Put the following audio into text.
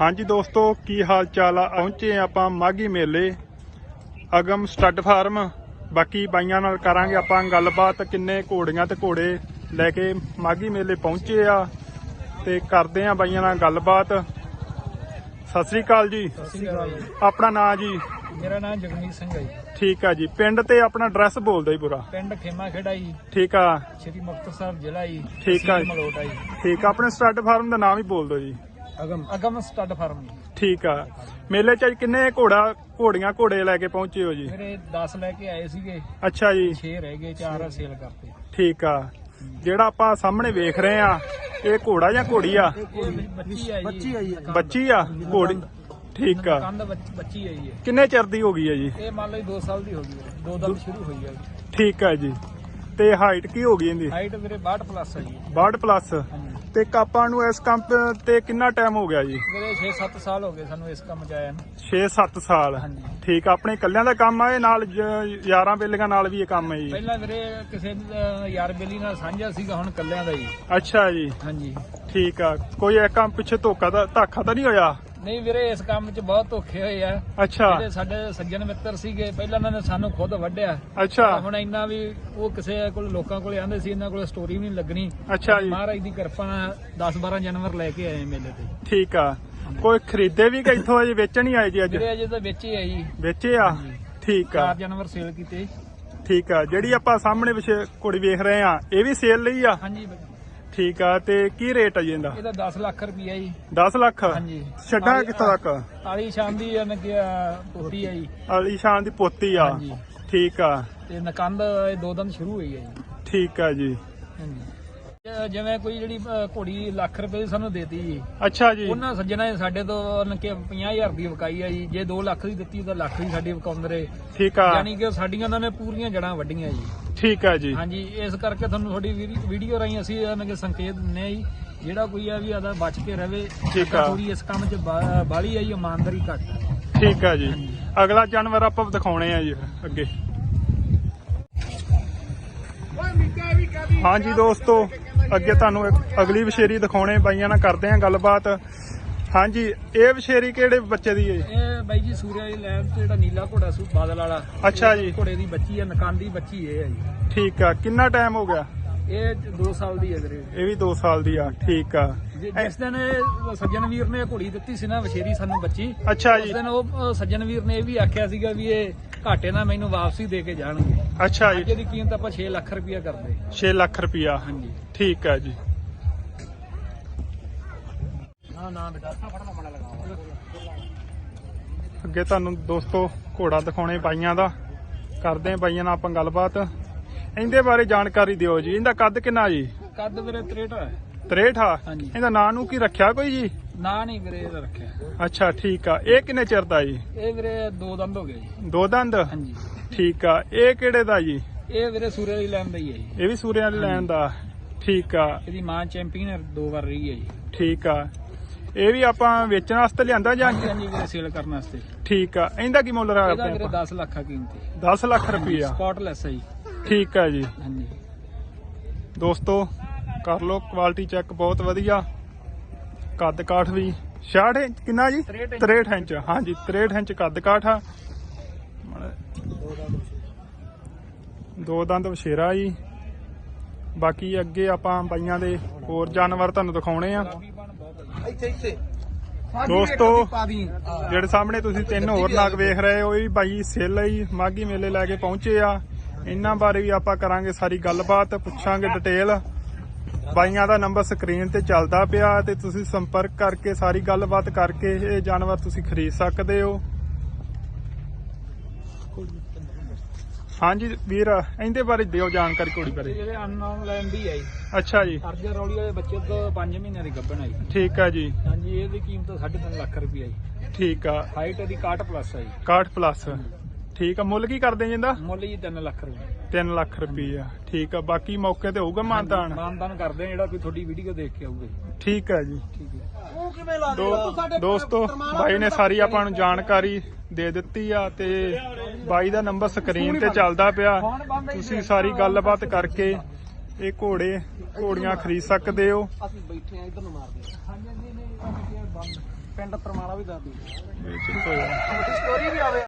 ਹਾਂਜੀ ਦੋਸਤੋ ਕੀ ਹਾਲ ਚਾਲ ਆ? ਪਹੁੰਚੇ ਆਪਾਂ ਮਾਗੀ ਮੇਲੇ ਅਗਮ ਸਟੱਡ ਫਾਰਮ। ਬਾਕੀ ਬਾਈਆਂ ਨਾਲ ਕਰਾਂਗੇ ਆਪਾਂ ਗੱਲਬਾਤ ਕਿੰਨੇ ਘੋੜੀਆਂ ਤੇ ਘੋੜੇ ਲੈ ਕੇ ਮਾਗੀ ਮੇਲੇ ਪਹੁੰਚੇ ਆ। ਤੇ ਕਰਦੇ ਆ ਬਾਈਆਂ ਨਾਲ ਗੱਲਬਾਤ। ਸਤਿ ਸ੍ਰੀ ਅਕਾਲ ਜੀ। ਆਪਣਾ ਨਾਂ ਜੀ? ਮੇਰਾ ਨਾਮ ਜਗਮੀਤ ਸਿੰਘ ਹੈ ਜੀ। ਠੀਕ ਆ ਜੀ। ਪਿੰਡ ਤੇ ਆਪਣਾ ਐਡਰੈਸ ਬੋਲ ਦਿਓ ਜੀ ਪੂਰਾ। ਪਿੰਡ ਖੇਮਾ ਖੇੜਾ ਜੀ। ਠੀਕ ਆ। ਸ਼੍ਰੀ ਮੁਕਤਸਰ ਜ਼ਿਲ੍ਹਾ ਜੀ। ਠੀਕ ਆ। ਜੀ। ਜੀ। ਠੀਕ ਆ। ਆਪਣੇ ਸਟੱਡ ਫਾਰਮ ਦਾ ਨਾਮ ਹੀ ਬੋਲ ਦਿਓ ਜੀ। ਅਗਮ। ਅਗਮ ਸਟੱਡ ਫਾਰਮ ਜੀ। ਠੀਕ ਆ। ਮੇਲੇ ਚ ਅੱਜ ਕਿੰਨੇ ਘੋੜਾ ਘੋੜੀਆਂ ਘੋੜੇ ਲੈ ਕੇ ਪਹੁੰਚੇ ਹੋ ਜੀ? ਮੇਰੇ 10 ਲੈ ਕੇ ਆਏ ਸੀਗੇ। ਅੱਛਾ ਜੀ। 6 ਰਹਿ ਗਏ 4 ਸੇਲ ਕਰਤੇ। ਠੀਕ ਆ। ਜਿਹੜਾ ਆਪਾਂ ਸਾਹਮਣੇ ਵੇਖ ਰਹੇ ਆ ਇਹ ਘੋੜਾ ਜਾਂ ਘੋੜੀ ਆ? ਬੱਚੀ ਆ ਜੀ ਬੱਚੀ ਆ ਜੀ ਬੱਚੀ ਆ? ਘੋੜੀ। ਠੀਕ ਆ। ਕੰਦ ਬੱਚ- ਆ ਜੀ। ਕਿੰਨੇ ਚਿਰ ਦੀ ਹੋ ਗਈ ਹੈ ਜੀ? ਇਹ ਮੰਨ ਲਓ 2 ਸਾਲ ਦੀ ਹੋ ਗਈ ਹੈ। ਦੋ ਦਮ ਸ਼ੁਰੂ ਹੋਈ ਹੈ ਠੀਕ ਆ ਜੀ। ਤੇ ਹਾਈਟ ਕੀ ਹੋ ਗਈ ਇਹਦੀ? ਹਾਈਟ ਮੇਰੇ 62 ਪਲੱਸ ਹੈ ਜੀ। 62 ਪਲੱਸ ਤੇ ਕਾਪਾਂ ਨੂੰ ਇਸ ਕੰਮ ਤੇ ਕਿੰਨਾ ਟਾਈਮ ਹੋ ਗਿਆ ਜੀ? ਮੇਰੇ 6-7 ਸਾਲ ਹੋ ਗਏ ਸਾਨੂੰ ਇਸ ਕੰਮ 'ਚ ਆਇਆ ਨੂੰ। 6-7 ਸਾਲ। ਹਾਂਜੀ। ਠੀਕ ਆ ਆਪਣੇ ਕੱਲਿਆਂ ਦਾ ਕੰਮ ਆ ਇਹ ਨਾਲ ਜ- ਯਾਰਾਂ ਬੇਲੀਆਂ ਨਾਲ ਵੀ ਇਹ ਕੰਮ ਹੈ ਜੀ? ਪਹਿਲਾਂ ਵੀਰੇ ਕਿਸੇ ਯਾਰ ਬੇਲੀ ਨਾਲ ਸਾਂਝਾ ਸੀਗਾ ਹੁਣ ਕੱਲਿਆਂ ਦਾ ਜੀ ਅੱਛਾ ਜੀ। ਹਾਂਜੀ। ਠੀਕ ਆ ਕੋਈ ਇਹ ਕੰਮ ਪਿੱਛੇ ਧੋਖਾ ਦਾ ਧਾਖਾ ਤਾਂ ਨਹੀਂ ਹੋਇਆ? ਨਹੀਂ ਵੀਰੇ ਇਸ ਕੰਮ 'ਚ ਬਹੁਤ ਧੋਖੇ ਹੋਏ ਆ। ਅੱਛਾ। ਜਿਹੜੇ ਸਾਡੇ ਸੱਜਣ ਮਿੱਤਰ ਸੀਗੇ ਪਹਿਲਾਂ ਉਹਨਾਂ ਨੇ ਸਾਨੂੰ ਖੁਦ ਵੱਢਿਆ। ਅੱਛਾ। ਹੁਣ ਇੰਨਾ ਵੀ ਉਹ ਕਿਸੇ ਕੋਲ ਲੋਕਾਂ ਕੋਲੇ ਆਂਦੇ ਸੀ ਇਹਨਾਂ ਕੋਲ ਸਟੋਰੀ ਵੀ ਨਹੀਂ ਲੱਗਣੀ। ਅੱਛਾ ਜੀ। ਮਹਾਰਾਜ ਦੀ ਕਿਰਪਾ ਨਾਲ 10 12 ਜਾਨਵਰ ਲੈ ਕੇ ਆਏ ਮੇਲੇ ਤੇ। ਠੀਕ ਆ। ਕੋਈ ਖਰੀਦੇ ਵੀ ਕਿ ਇੱਥੋਂ ਅਜੇ ਵੇਚਣ ਹੀ ਆਏ ਜੀ ਅੱਜ? ਵੀਰੇ ਅਜੇ ਤਾਂ ਵਿੱਚ ਆ ਜੀ। ਵੇਚੇ ਆ? ਠੀਕ ਆ। ਚਾਰ ਜਾਨਵਰ ਸੇਲ ਕੀਤੇ। ਠੀਕ ਆ। ਜਿਹੜੀ ਆਪਾਂ ਸਾਹਮਣੇ ਵਿਸ਼ੇ ਕੁੜੀ ਵੇਖ ਰਹੇ ਆ ਇਹ ਵੀ ਸੇਲ ਲਈ ਆ? ਹਾਂਜੀ ਠੀਕ ਆ ਤੇ ਕੀ ਰੇਟ ਆ ਜੀ ਇਹਦਾ? ਇਹਦਾ 10 ਲੱਖ ਰੁਪਈਆ ਜੀ। 10 ਲੱਖ? ਹਾਂਜੀ। ਛੱਡਾਂ ਕਿੱਥੋਂ ਤੱਕ? ਆਲੀ ਸ਼ਾਮ ਦੀ ਪੋਤੀ ਆ ਜੀ। ਅਲੀਸ਼ਾਨ ਦੀ ਪੋਤੀ ਆ? ਹਾਂਜੀ। ਠੀਕ ਆ। ਤੇ ਨਕੰਦ ਇਹ ਦੋ ਦਿਨ ਸ਼ੁਰੂ ਹੋਈ ਹੈ ਜੀ। ਠੀਕ ਆ ਜੀ। ਹਾਂਜੀ। ਜਿਵੇਂ ਕੋਈ ਜਿਹੜੀ ਘੋੜੀ ਲੱਖ ਰੁਪਏ ਦੀ ਸਾਨੂੰ ਦੇਤੀ ਜੀ। ਅੱਛਾ ਜੀ। ਉਹਨਾਂ ਸੱਜਣਾ ਨੇ ਸਾਡੇ ਤੋਂ ਉਹਨੇ ਕਿ 50000 ਦੀ ਵਿਕਾਈ ਆ ਜੀ। ਜੇ 2 ਲੱਖ ਦੀ ਦਿੱਤੀ ਤਾਂ ਲੱਖ ਦੀ ਸਾਡੀ ਵਿਕਾਉਂਦੇ ਰਹੇ। ਠੀਕ ਆ। ਯਾਨੀ ਕਿ ਸਾਡੀਆਂ ਉਹਨਾਂ ਨੇ ਪੂਰੀਆਂ ਜੜਾਂ ਵੱਡੀਆਂ ਜੀ। ਠੀਕ ਆ ਜੀ। ਹਾਂਜੀ ਇਸ ਕਰਕੇ ਤੁਹਾਨੂੰ ਤੁਹਾਡੀ ਵੀਡੀ- ਵੀਡੀਓ ਰਾਹੀਂ ਅਸੀਂ ਉਹਨਾਂ ਕੇ ਸੰਕੇਤ ਦਿੰਨੇ ਆ ਜੀ ਜਿਹੜਾ ਕੋਈ ਆ ਵੀ ਆਦਾ ਬਚ ਕੇ ਰਵੇ ਠੀਕ ਆ। ਪੂਰੀ ਇਸ ਕੰਮ 'ਚ ਬਾ- ਬਾਹਲੀ ਆ ਜੀ ਇਮਾਨਦਾਰੀ ਘੱਟ ਆ। ਠੀਕ ਆ ਜੀ। ਅਗਲਾ ਜਾਨਵਰ ਆਪਾਂ ਦਿਖਾਉਣੇ ਆ ਜੀ ਅੱਗੇ। ਹਾਂਜੀ ਦੋਸਤੋ ਅੱਗੇ ਤੁਹਾਨੂੰ ਇੱਕ ਅਗਲੀ ਵਿਸ਼ੇਰੀ ਦਿਖਾਉਣੇ ਬਾਈਆਂ ਨਾਲ ਕਰਦੇ ਆ ਗੱਲਬਾਤ। ਹਾਂਜੀ ਇਹ ਵਿਸ਼ੇਰੀ ਕਿਹੜੇ ਬੱਚੇ ਦੀ ਹੈ? ਇਹ ਬਾਈ ਜੀ ਸੂਰਿਆ ਦੀ ਲੈਣ ਤੇ ਜਿਹੜਾ ਨੀਲਾ ਘੋੜਾ ਸੂ ਬਾਦਲ ਵਾਲਾ। ਅੱਛਾ ਜੀ। ਘੋੜੇ ਦੀ ਬੱਚੀ ਆ ਨਕਾਨ ਦੀ ਬੱਚੀ ਇਹ ਆ ਜੀ। ਠੀਕ ਆ ਕਿੰਨਾ ਟਾਈਮ ਹੋ ਗਿਆ? ਇਹ 2 ਸਾਲ ਦੀ ਹੈ ਵੀਰੇ। ਇਹ ਵੀ 2 ਸਾਲ ਦੀ ਆ ਠੀਕ ਆ। ਜਿ- ਜਿਸ ਦਿਨ ਇਹ ਸੱਜਣ ਵੀਰ ਨੇ ਘੋੜੀ ਦਿੱਤੀ ਸੀ ਨਾ ਵਸ਼ੇਰੀ ਸਾਨੂੰ ਬੱਚੀ ਅੱਛਾ ਉਸ ਜੀ। ਦਿਨ ਉਹ ਅ, ਸੱਜਣ ਵੀਰ ਨੇ ਇਹ ਵੀ ਆਖਿਆ ਸੀਗਾ ਵੀ ਇਹ ਘਾਟੇ ਨਾਲ ਮੈਨੂੰ ਵਾਪਸੀ ਦੇ ਕੇ ਜਾਣਗੇ। ਅੱਛਾ ਜੀ। ਦੀ ਕੀਮਤ ਆਪਾਂ 6 ਲੱਖ ਰੁਪਇਆ ਕਰਦੇ। 6 ਲੱਖ ਰੁਪਿਆ ਹਾਂਜੀ। ਠੀਕ ਆ ਜੀ। ਨਾ ਬੇਟਾ। ਅੱਗੇ ਤੁਹਾਨੂੰ ਦੋਸਤੋ ਘੋੜਾ ਦਿਖਾਉਣੇ ਬਾਈਆਂ ਦਾ। ਕਰਦੇ ਆ ਬਾਈਆਂ ਨਾਲ ਆਪਾਂ ਗੱਲਬਾਤ। ਇਹਦੇ ਬਾਰੇ ਜਾਣਕਾਰੀ ਦਿਓ ਜੀ। ਇਹਦਾ ਕੱਦ ਕਿੰਨਾ ਜੀ? ਕੱਦ ਵੀਰੇ 63 ਹੈ 63 ਆ? ਹਾਂਜੀ। ਇਹਦਾ ਨਾਂ ਨੂੰ ਕੀ ਰੱਖਿਆ ਕੋਈ ਜੀ? ਨਾ ਨਹੀਂ ਵੀਰੇ ਇਹਦਾ ਰੱਖਿਆ। ਅੱਛਾ ਠੀਕ ਆ। ਇਹ ਕਿੰਨੇ ਚਿਰ ਦਾ ਜੀ? ਇਹ ਵੀਰੇ ਦੋ ਦੰਦ ਹੋ ਗਏ ਜੀ। ਦੋ ਦੰਦ? ਹਾਂਜੀ। ਠੀਕ ਆ। ਇਹ ਕਿਹੜੇ ਦਾ ਜੀ? ਇਹ ਵੀਰੇ ਸੂਰੇ ਦੀ ਲੈਣ ਦਾ ਹੀ ਹੈ ਜੀ। ਇਹ ਵੀ ਸੂਰਿਆਂ ਦੀ ਲੈਣ ਦਾ। ਠੀਕ ਆ। ਇਹਦੀ ਮਾਂ ਚੈਂਪੀਅਨ ਦੋ ਵਾਰ ਰਹੀ ਹੈ ਜੀ। ਠੀਕ ਆ। ਇਹ ਵੀ ਆਪਾਂ ਵੇਚਣ ਵਾਸਤੇ ਲਿਆਂਦਾ ਜਾਂ ਹਾਂਜੀ ਹਾਂਜੀ ਵੀਰੇ ਸੇਲ ਕਰਨ ਵਾਸਤੇ। ਠੀਕ ਆ ਇਹਦਾ ਕੀ ਮੁੱਲ ਰਿਹਾ ਇਹਦਾ ਵੀਰੇ 10 ਲੱਖ ਆ ਕੀਮਤ। 10 ਲੱਖ ਰੁਪਈਆ। ਸਪੌਟਲੈਸ ਹੈ ਜੀ। ਠੀਕ ਆ ਜੀ। ਹਾਂਜੀ। ਦੋਸਤੋ ਕਰ ਲਓ ਕੁਆਲਿਟੀ ਚੈੱਕ ਬਹੁਤ ਵਧੀਆ। ਕੱਦ ਕਾਠ ਵੀ। 66 ਇੰਚ ਕਿੰਨਾ ਜੀ? 63 ਇੰਚ। 63 ਇੰਚ ਹਾਂਜੀ 63 ਇੰਚ ਕੱਦ ਕਾਠ ਆ। ਦੋ ਦੰਦ ਵਛੇਰਾ ਜੀ। ਬਾਕੀ ਅੱਗੇ ਆਪਾਂ ਬਾਈਆਂ ਦੇ ਹੋਰ ਜਾਨਵਰ ਤੁਹਾਨੂੰ ਦਿਖਾਉਣੇ ਆ। ਇੱਥੇ ਇੱਥੇ। ਦੋਸਤੋ ਜਿਹੜੇ ਸਾਹਮਣੇ ਤੁਸੀਂ ਤਿੰਨ ਹੋਰ ਨਾਗ ਵੇਖ ਰਹੇ ਹੋ ਇਹ ਵੀ ਬਾਈ ਸੇਲ ਹੀ ਮਾਗੀ ਮੇਲੇ ਲੈ ਕੇ ਪਹੁੰਚੇ ਆ। ਇਹਨਾਂ ਬਾਰੇ ਵੀ ਆਪਾਂ ਕਰਾਂਗੇ ਸਾਰੀ ਗੱਲਬਾਤ ਪੁੱਛਾਂਗੇ ਡਿਟੇਲ। ਬਾਈਆਂ ਦਾ ਨੰਬਰ ਸਕਰੀਨ ਤੇ ਚੱਲਦਾ ਪਿਆ ਤੇ ਤੁਸੀਂ ਸੰਪਰਕ ਕਰਕੇ ਸਾਰੀ ਗੱਲਬਾਤ ਕਰਕੇ ਇਹ ਜਾਨਵਰ ਤੁਸੀਂ ਖਰੀਦ ਸਕਦੇ ਹੋ। ਹਾਂਜੀ ਵੀਰ ਇਹਦੇ ਬਾਰੇ ਦਿਓ ਜਾਣਕਾਰੀ ਘੋੜੀ ਬਾਰੇ। ਜਿਹੜੇ ਅਨਨੋਨ ਲੈਣ ਦੀ ਹੈ ਜੀ ਅੱਛਾ ਜੀ। ਅਰਜਨ ਰੌਲੀ ਵਾਲੇ ਬੱਚੇ ਤੋਂ 5 ਮਹੀਨਿਆਂ ਦੀ ਗੱਭਣ ਆਈ ਠੀਕ ਆ ਜੀ। ਹਾਂਜੀ ਇਹਦੀ ਕੀਮਤ 3.5 ਲੱਖ ਰੁਪਏ ਜੀ। ਠੀਕ ਆ। ਹਾਈਟ ਇਹਦੀ 61 ਪਲੱਸ ਹੈ ਜੀ। 61 ਪਲੱਸ। ਠੀਕ ਆ ਮੁੱਲ ਕੀ ਕਰਦੇ ਜਿੰਦਾ? ਮੁੱਲ ਜੀ 3 ਲੱਖ ਰੁਪਏ। 3 ਲੱਖ ਰੁਪਈਆ ਠੀਕ ਆ ਬਾਕੀ ਮੌਕੇ ਤੇ ਹੋਊਗਾ ਮਾਨਤਾਨ? ਮਾਨਦਾਨ ਕਰਦੇ ਆ ਜਿਹੜਾ ਕੋਈ ਤੁਹਾਡੀ ਵੀਡੀਓ ਦੇਖ ਕੇ ਆਊਗਾ ਜੀ। ਠੀਕ ਆ ਜੀ। ਠੀਕ ਹੈ ਦੋ- ਦੋਸਤੋ ਬਾਈ ਨੇ ਸਾਰੀ ਆਪਾਂ ਨੂੰ ਜਾਣਕਾਰੀ ਦੇ ਦਿੱਤੀ ਆ ਤੇ ਬਾਈ ਦਾ ਨੰਬਰ ਸਕਰੀਨ ਤੇ ਚੱਲਦਾ ਪਿਆ। ਤੁਸੀਂ ਸਾਰੀ ਗੱਲਬਾਤ ਕਰਕੇ ਇਹ ਘੋੜੇ ਘੋੜੀਆਂ ਖਰੀਦ ਸਕਦੇ ਹੋ। ਅਸੀਂ ਬੈਠੇ ਆ ਇਧਰ ਨੂੰ ਮਾਰਦੇ ਪਿੰਡ ਪਰਮਾਲਾ ਵੀ ਦੱਸ ਦਿਓ।